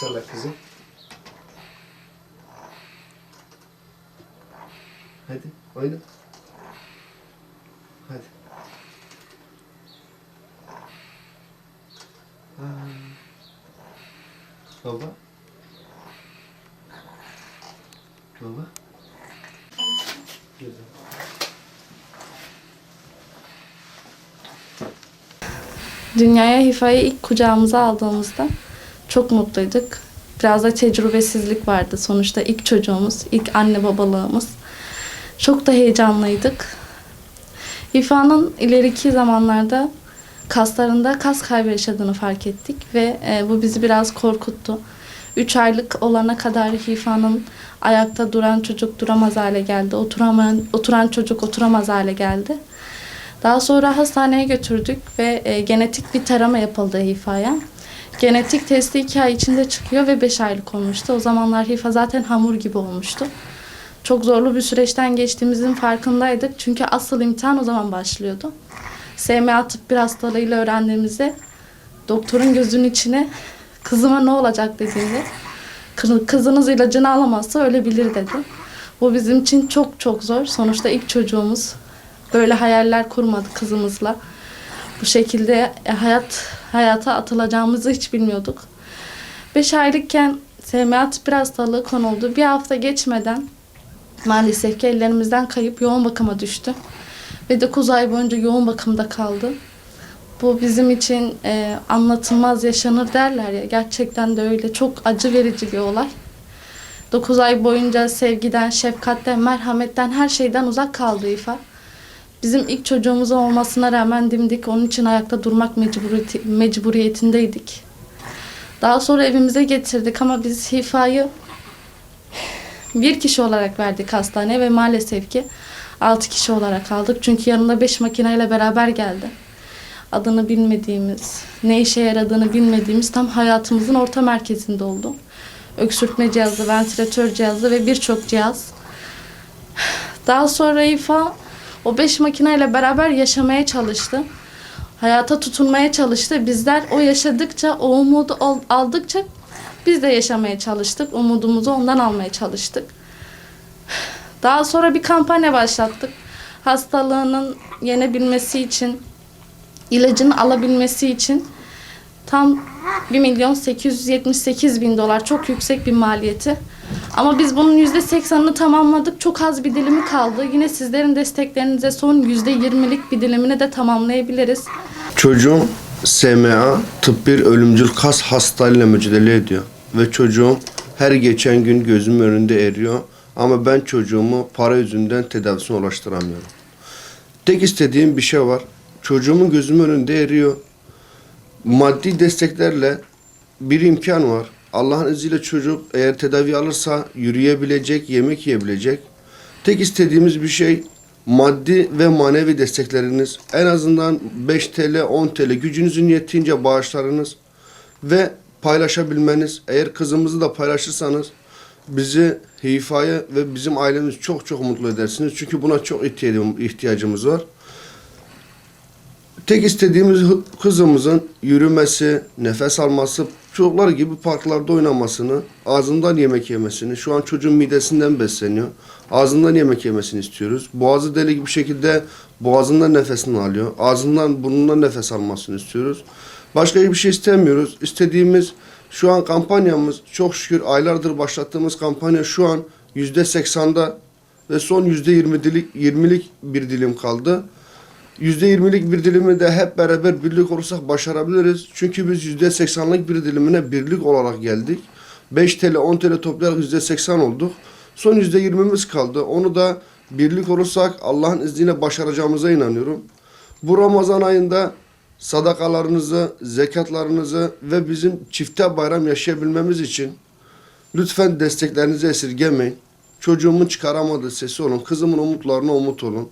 salla kızım. Hadi oyna. Hadi. Ha. Baba. Baba. Güzel. Dünyaya HIFA'yı ilk kucağımıza aldığımızda çok mutluyduk. Biraz da tecrübesizlik vardı. Sonuçta ilk çocuğumuz, ilk anne babalığımız. Çok da heyecanlıydık. HIFA'nın ileriki zamanlarda kaslarında kas kaybı yaşadığını fark ettik ve e, bu bizi biraz korkuttu. 3 aylık olana kadar HIFA'nın ayakta duran çocuk duramaz hale geldi. Oturamayan, oturan çocuk oturamaz hale geldi. Daha sonra hastaneye götürdük ve e, genetik bir tarama yapıldı HIFA'ya. Genetik testi 2 ay içinde çıkıyor ve 5 aylık olmuştu. O zamanlar HIFA zaten hamur gibi olmuştu. Çok zorlu bir süreçten geçtiğimizin farkındaydık. Çünkü asıl imtihan o zaman başlıyordu. SMA tıp bir hastalığıyla öğrendiğimizde doktorun gözünün içine kızıma ne olacak dediğinde "Kı- kızınız ilacını alamazsa ölebilir dedi. Bu bizim için çok çok zor. Sonuçta ilk çocuğumuz. Böyle hayaller kurmadık kızımızla. Bu şekilde e, hayat hayata atılacağımızı hiç bilmiyorduk. 5 aylıkken SMA bir hastalığı konuldu. Bir hafta geçmeden maalesef ki ellerimizden kayıp yoğun bakıma düştü. Ve 9 ay boyunca yoğun bakımda kaldı. Bu bizim için e, anlatılmaz yaşanır derler ya. Gerçekten de öyle. Çok acı verici bir olay. 9 ay boyunca sevgiden, şefkatten, merhametten, her şeyden uzak kaldı İfa. Bizim ilk çocuğumuz olmasına rağmen dimdik. Onun için ayakta durmak mecburiyeti, mecburiyetindeydik. Daha sonra evimize getirdik ama biz HIFA'yı bir kişi olarak verdik hastaneye ve maalesef ki 6 kişi olarak aldık. Çünkü yanında 5 makineyle beraber geldi. Adını bilmediğimiz, ne işe yaradığını bilmediğimiz tam hayatımızın orta merkezinde oldu. Öksürtme cihazı, ventilatör cihazı ve birçok cihaz. Daha sonra İFA o 5 makineyle beraber yaşamaya çalıştı. Hayata tutunmaya çalıştı. Bizler o yaşadıkça, o umudu al- aldıkça biz de yaşamaya çalıştık. Umudumuzu ondan almaya çalıştık. Daha sonra bir kampanya başlattık. Hastalığının yenebilmesi için, ilacını alabilmesi için tam 1 milyon 878 bin dolar çok yüksek bir maliyeti. Ama biz bunun %80'ini tamamladık. Çok az bir dilimi kaldı. Yine sizlerin desteklerinize son %20'lik bir dilimini de tamamlayabiliriz. Çocuğum SMA tıp bir ölümcül kas hastalığıyla mücadele ediyor. Ve çocuğum her geçen gün gözümün önünde eriyor. Ama ben çocuğumu para yüzünden tedavisine ulaştıramıyorum. Tek istediğim bir şey var. Çocuğumun gözümün önünde eriyor. Maddi desteklerle bir imkan var. Allah'ın izniyle çocuk eğer tedavi alırsa yürüyebilecek, yemek yiyebilecek. Tek istediğimiz bir şey maddi ve manevi destekleriniz. En azından 5 TL, 10 TL gücünüzün yettiğince bağışlarınız ve paylaşabilmeniz. Eğer kızımızı da paylaşırsanız bizi Hifa'yı ve bizim ailemiz çok çok mutlu edersiniz. Çünkü buna çok ihtiyacım- ihtiyacımız var. Tek istediğimiz kızımızın yürümesi, nefes alması, çocuklar gibi parklarda oynamasını, ağzından yemek yemesini, şu an çocuğun midesinden besleniyor. Ağzından yemek yemesini istiyoruz. Boğazı delik bir şekilde boğazından nefesini alıyor. Ağzından burnundan nefes almasını istiyoruz. Başka bir şey istemiyoruz. İstediğimiz şu an kampanyamız çok şükür aylardır başlattığımız kampanya şu an yüzde seksanda ve son yüzde yirmilik bir dilim kaldı. %20'lik bir dilimi de hep beraber birlik olursak başarabiliriz. Çünkü biz %80'lık bir dilimine birlik olarak geldik. 5 TL 10 TL toplayarak %80 olduk. Son %20'miz kaldı. Onu da birlik olursak Allah'ın izniyle başaracağımıza inanıyorum. Bu Ramazan ayında sadakalarınızı, zekatlarınızı ve bizim çifte bayram yaşayabilmemiz için lütfen desteklerinizi esirgemeyin. Çocuğumun çıkaramadığı sesi olun. Kızımın umutlarına umut olun.